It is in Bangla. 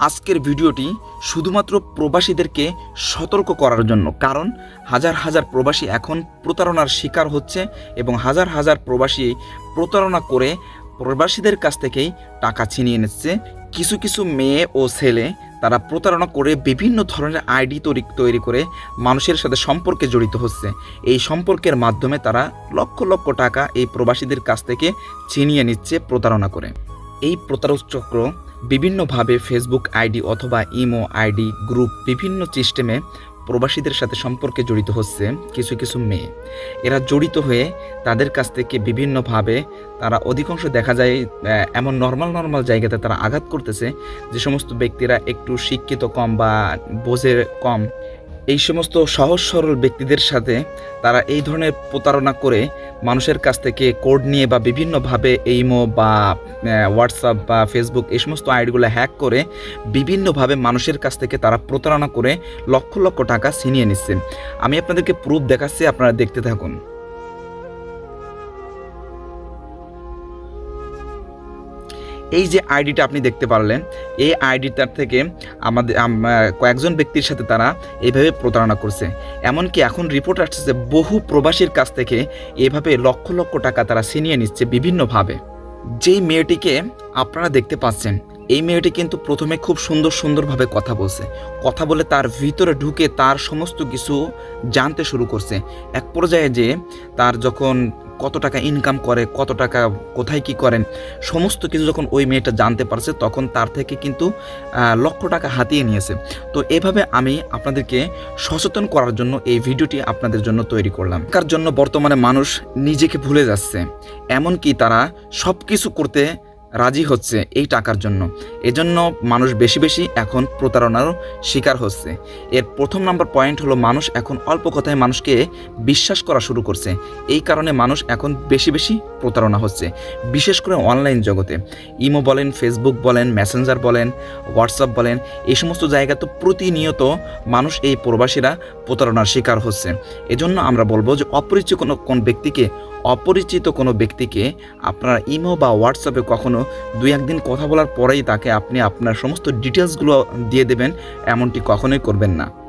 আজকের ভিডিওটি শুধুমাত্র প্রবাসীদেরকে সতর্ক করার জন্য, কারণ হাজার হাজার প্রবাসী এখন প্রতারণার শিকার হচ্ছে এবং হাজার হাজার প্রবাসী প্রতারণা করে প্রবাসীদের কাছ থেকেই টাকা ছিনিয়ে নিচ্ছে। কিছু কিছু মেয়ে ও ছেলে তারা প্রতারণা করে বিভিন্ন ধরনের আইডি তৈরি তৈরি করে মানুষের সাথে সম্পর্কে জড়িত হচ্ছে। এই সম্পর্কের মাধ্যমে তারা লক্ষ লক্ষ টাকা এই প্রবাসীদের কাছ থেকে ছিনিয়ে নিচ্ছে প্রতারণা করে। এই প্রতারক চক্র বিভিন্নভাবে ফেসবুক আইডি অথবা ইমো আইডি গ্রুপ বিভিন্ন সিস্টেমে প্রবাসীদের সাথে সম্পর্কে জড়িত হচ্ছে কিছু কিছু মেয়ে। এরা জড়িত হয়ে তাদের কাছ থেকে বিভিন্নভাবে তারা অধিকাংশ দেখা যায় এমন নর্মাল নর্মাল জায়গাতে তারা আঘাত করতেছে যে সমস্ত ব্যক্তিরা একটু শিক্ষিত কম বা বোঝে কম। এই সমস্ত সহজ সরল ব্যক্তিদের সাথে তারা এই ধরনের প্রতারণা করে মানুষের কাছ থেকে কোড নিয়ে বা বিভিন্নভাবে এইমো বা হোয়াটসঅ্যাপ বা ফেসবুক এই সমস্ত আইডিগুলো হ্যাক করে বিভিন্নভাবে মানুষের কাছ থেকে তারা প্রতারণা করে লক্ষ লক্ষ টাকা ছিনিয়ে নিচ্ছে। আমি আপনাদেরকে প্রুফ দেখাচ্ছি, আপনারা দেখতে থাকুন। এই যে আইডিটা আপনি দেখতে পারলেন, এই আইডিটার থেকে আমাদের কয়েকজন ব্যক্তির সাথে তারা এইভাবে প্রতারণা করছে। এমনকি এখন রিপোর্ট আসছে বহু প্রবাসীর কাছ থেকে এভাবে লক্ষ লক্ষ টাকা তারা ছিনিয়ে নিচ্ছে বিভিন্নভাবে। যেই মেয়েটিকে আপনারা দেখতে পাচ্ছেন, এই মেয়েটি কিন্তু প্রথমে খুব সুন্দর সুন্দরভাবে কথা বলছে। কথা বলে তার ভিতরে ঢুকে তার সমস্ত কিছু জানতে শুরু করছে। এক পর্যায়ে যে তার যখন কত টাকা ইনকাম করে, কত টাকা কোথায় কি করেন, সমস্ত কিছু যখন ওই মেয়েটা জানতে পারছে, তখন তার থেকে কিন্তু লক্ষ টাকা হাতিয়ে নিয়েছে। তো এভাবে আমি আপনাদেরকে সচেতন করার জন্য এই ভিডিওটি আপনাদের জন্য তৈরি করলাম। কার জন্য বর্তমানে মানুষ নিজেকে ভুলে যাচ্ছে। এমনকি তারা সব কিছু করতে রাজি হচ্ছে এই টাকার জন্য। এজন্য মানুষ বেশি বেশি এখন প্রতারণারও শিকার হচ্ছে। এর প্রথম নাম্বার পয়েন্ট হলো মানুষ এখন অল্প কথায় মানুষকে বিশ্বাস করা শুরু করছে। এই কারণে মানুষ এখন বেশি বেশি প্রতারণা হচ্ছে, বিশেষ করে অনলাইন জগতে। ইমো বলেন, ফেসবুক বলেন, মেসেঞ্জার বলেন, হোয়াটসঅ্যাপ বলেন, এই সমস্ত জায়গা তো প্রতিনিয়ত মানুষ এই প্রবাসীরা প্রতারণার শিকার হচ্ছে। এজন্য আমরা বলব যে অপরিচিত কোনো কোন ব্যক্তিকে অপরিচিত কোনো ব্যক্তিকে আপনার ইমো বা হোয়াটসঅ্যাপে কখনো দুই একদিন কথা বলার পরেই তাকে আপনি আপনার সমস্ত ডিটেলসগুলো দিয়ে দেবেন, এমনটি কখনোই করবেন না।